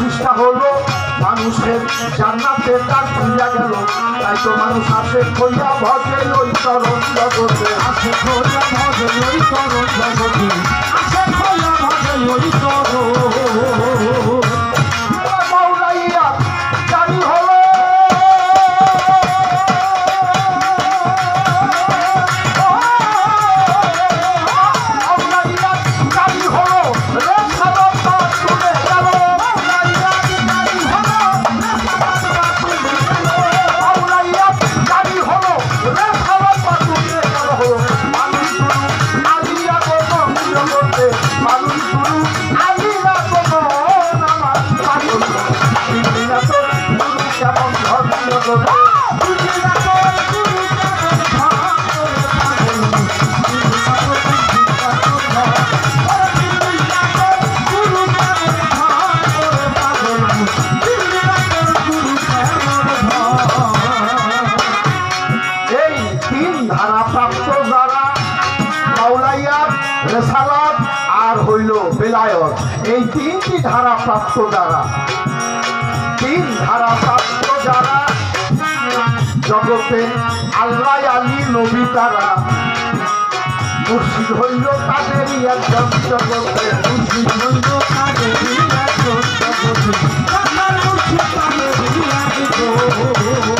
জিনিসটা হলো মানুষের জান্নাতে তার খুঁজা গেল। তাই তো মানুষ আসে খইয়া ভজে ওই চরণ জগতে। আসে খোলা ভজে ওই চরণ জগতে। আসে খোলা ভজে ওই করো ধারা যারা তিন ধারা প্রাপ্ত যারা জগতে আল্লাহ আলী নবী তারা। মুর্শিদ হইল তাদেরই একজন জগতে। মুর্শিদ হইল কাদেরই একজন জগতে। আমার মুর্শিদ কাদেরই একজন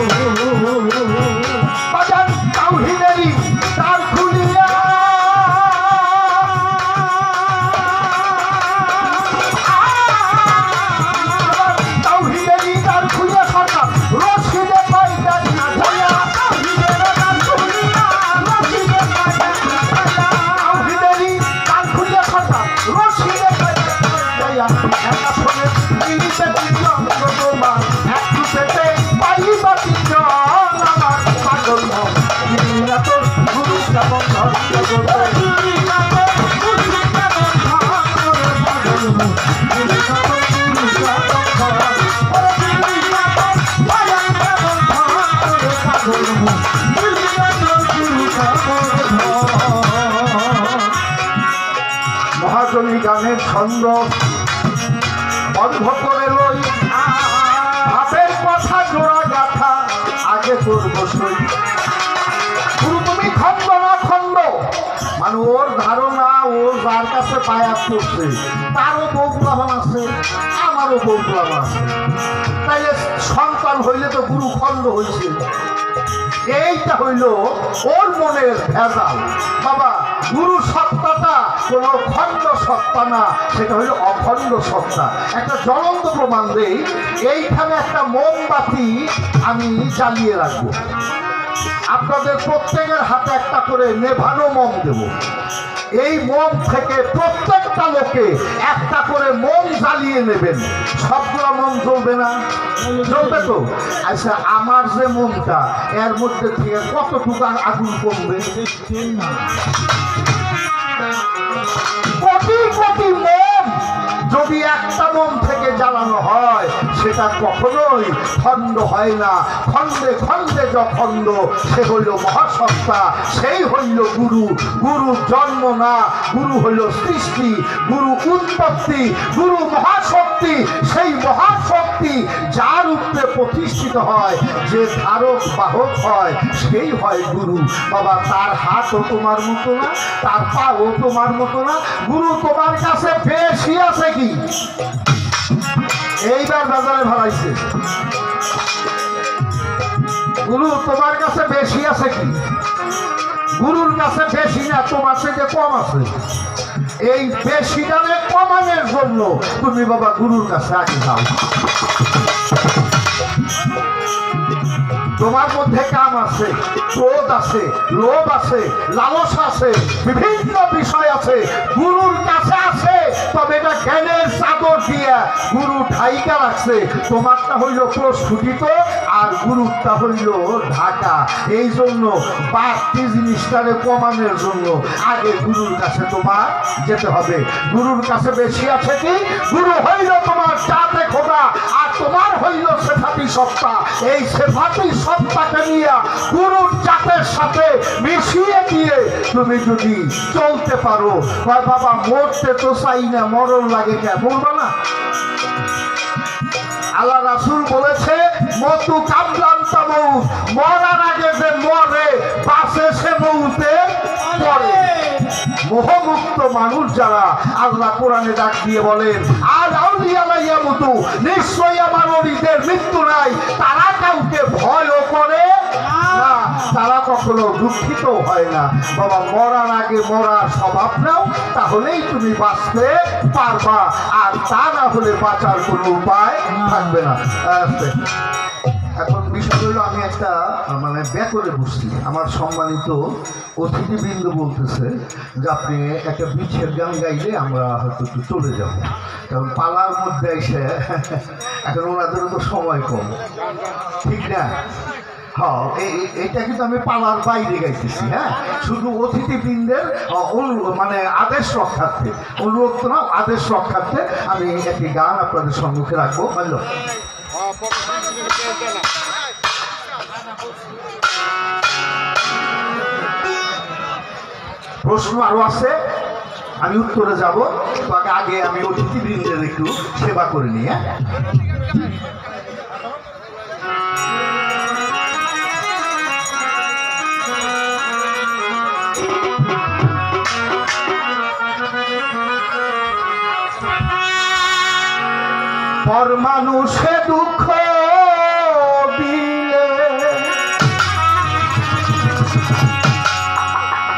গানের ছন্দ বন্ধ করে লই। ভাবের কথা জোড়া গাথা আগে গুরু তুমি না মানে ওর ধারণা ও যার কাছে পায়া করছে তারও বৌগুলাম আছে, আমারও বৌগুলাম আছে। তাইলে সন্তান হইলে তো গুরু খন্ড হয়েছে এইটা হইল ওর মনের ভেজাল। বাবা, গুরু সত্তাটা কোন খণ্ড সত্তা না, সেটা হইল অখণ্ড সত্তা। একটা জ্বলন্ত প্রমাণ দেই, এইখানে একটা মোমবাতি আমি জ্বালিয়ে রাখব। আপনাদের প্রত্যেকের হাতে একটা করে নেভানো মোম দেব। এই মোম থেকে প্রত্যেকটা লোকে একটা করে মোম জ্বালিয়ে নেবেন। সবগুলো মোম জ্বলবে না? জ্বলবে তো? আচ্ছা আমার যে মোমটা এর মধ্যে থেকে কতটুকু আগুন কমবে? কোটি কোটি মোম যদি একটা মোম থেকে জ্বালানো হয়, সেটা কখনোই খণ্ড হয় না। খণ্ডে খণ্ডে যখণ্ড সে হইল মহাসত্তা, সেই হইল গুরু। গুরু জন্ম না, গুরু হইল সৃষ্টি, গুরু উৎপত্তি, গুরু মহাশক্তি, সেই মহাশক্তি যার উপরে প্রতিষ্ঠিত হয়, যে ধারক বাহক হয়, সেই হয় গুরু। বাবা, তার হাতও তোমার মতো না, তার পাও তোমার মতো না, গুরু তোমার কাছে কি এইবার বাজারে ভাড়াইছে। গুরু, তোমার কাছে বেশি আছে কি? গুরুর কাছে বেশি না, তোমার থেকে কম আছে। এই বেশিটারে কমানোর জন্য তুমি বাবা গুরুর কাছে আগে যাও। তোমার মধ্যে কাম আছে। ক্রোধ আছে, লোভ আছে, লালস আছে, বিভিন্ন বিষয় আছে। গুরুর কাছে আছে, তবে এটা জ্ঞানের চাপ আদর দিয়া গুরু ঠাইকা রাখছে। তোমারটা হইল প্রস্ফুটিত আর গুরুরটা হইল ঢাকা। এই জন্য বাড়তি জিনিসটারে কমানোর জন্য আগে গুরুর কাছে তোমার যেতে হবে। গুরুর কাছে বেশি আছে কি? গুরু হইল তোমার চাতে খোদা আর তোমার হইল সেফাতি সত্তা। এই সেফাতি সত্তাকে নিয়ে গুরুর চাতের সাথে মিশিয়ে দিয়ে তুমি যদি চলতে পারো বাবা মরতে তো চাই না, মরণ লাগে কে মরবা না? আল্লাহ রাসুল বলেছে মতু কামলান্তা মৌত মরার আগে যে মরে বাসে সে মৌতে পড়ে। মোহমুক্ত মানুষ যারা আল্লাহ কোরআনে ডাক দিয়ে বলেন আজ আউলিয়ালাইয়া মতো নিশ্চয়ই আমার অলিদের মৃত্যু নাই, তারা কাউকে ভয়ও করে তারা কখনো দুঃখিত হয় না। বাবা, মরার আগে মরার স্বভাব নাও, তাহলেই তুমি বাঁচতে পারবা। আর তা না হলে বাঁচার কোনো উপায় থাকবে না। এখন বিষয় হলো, আমি একটা মানে ব্যাকরে বসছি। আমার সম্মানিত অতিথিবৃন্দ বলতেছে যে, আপনি একটা বিছের গান গাইলে আমরা হয়তো একটু চলে যাব। কারণ পালার মধ্যে এসে, এখন ওনাদেরও তো সময় কম। ঠিক না? এটা কিন্তু আমি পালার বাইরে গাইতেছি হ্যাঁ? শুধু অতিথিবৃন্দের মানে আদেশ রক্ষার্থে, অনুরোধ না আদেশ রক্ষার্থে আমি একটি গান আপনাদের সম্মুখে রাখব বুঝলো প্রশ্ন আরও আছে, আমি উত্তরে যাব আগে আমি অতিথিবৃন্দের একটু সেবা করে নিই পর মানুষে দুঃখ দিলে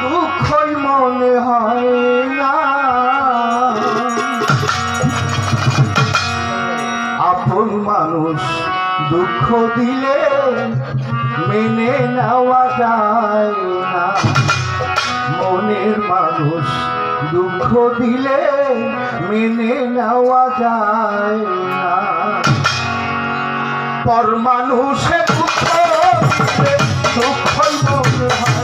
দুঃখই মনে হয় না। আপন মানুষ দুঃখ দিলে মেনে নেওয়া যায় না। মনের মানুষ দুঃখ দিলে মেনে নেওয়া যায় না। পর দুঃখ দিলে হয়।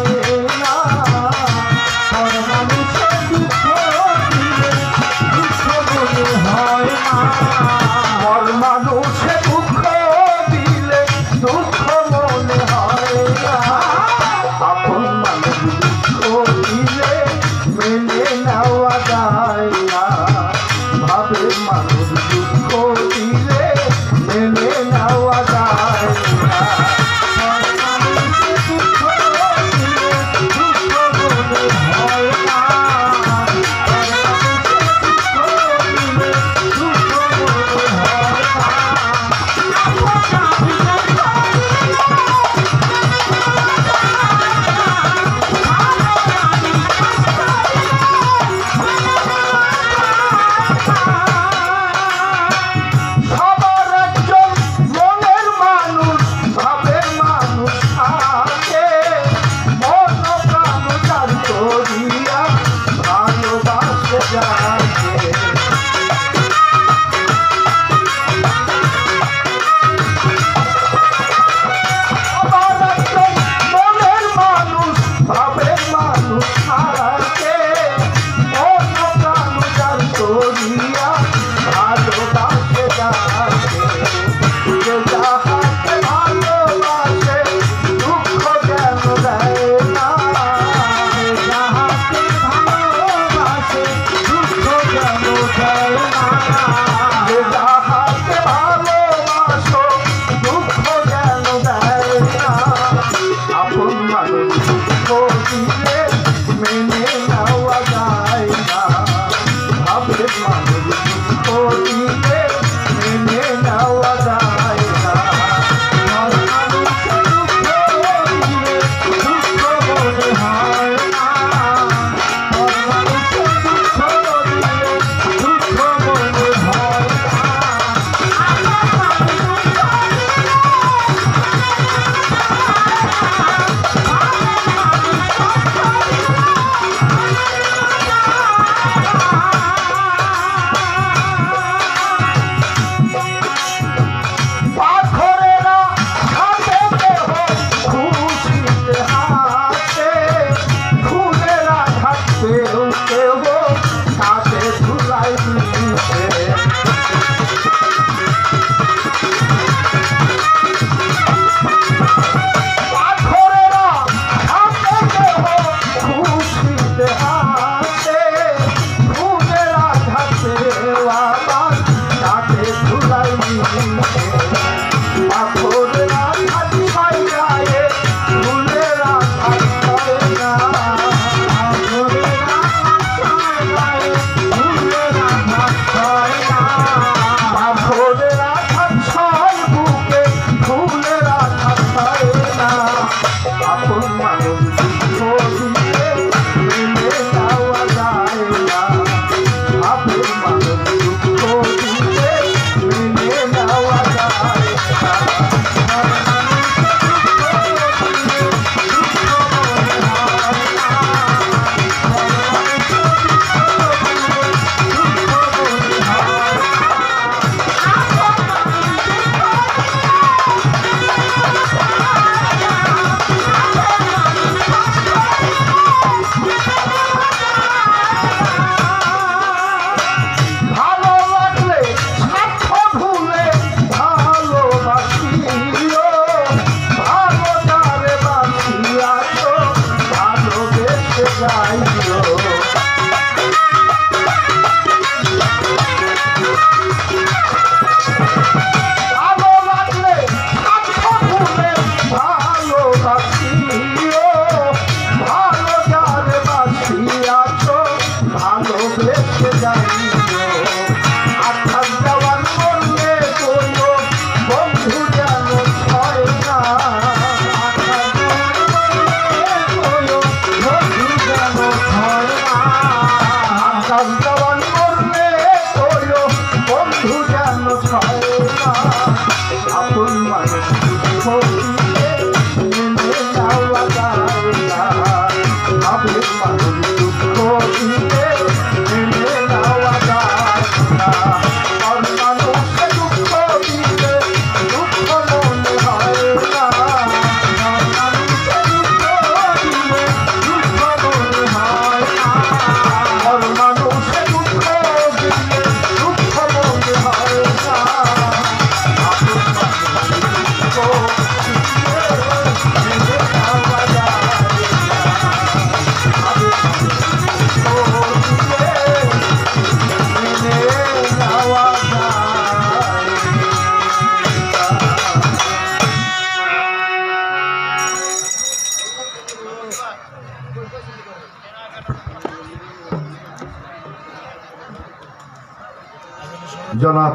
জনাব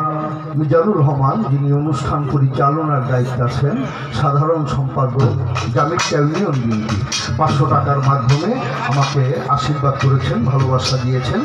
মিজানুর রহমান, যিনি অনুষ্ঠান পরিচালনার দায়িত্বে আছেন, সাধারণ সম্পাদক জামিকা ইউনিয়ন বিএনপি। পাঁচশো টাকার মাধ্যমে আমাকে আশীর্বাদ করেছেন, ভালোবাসা দিয়েছেন।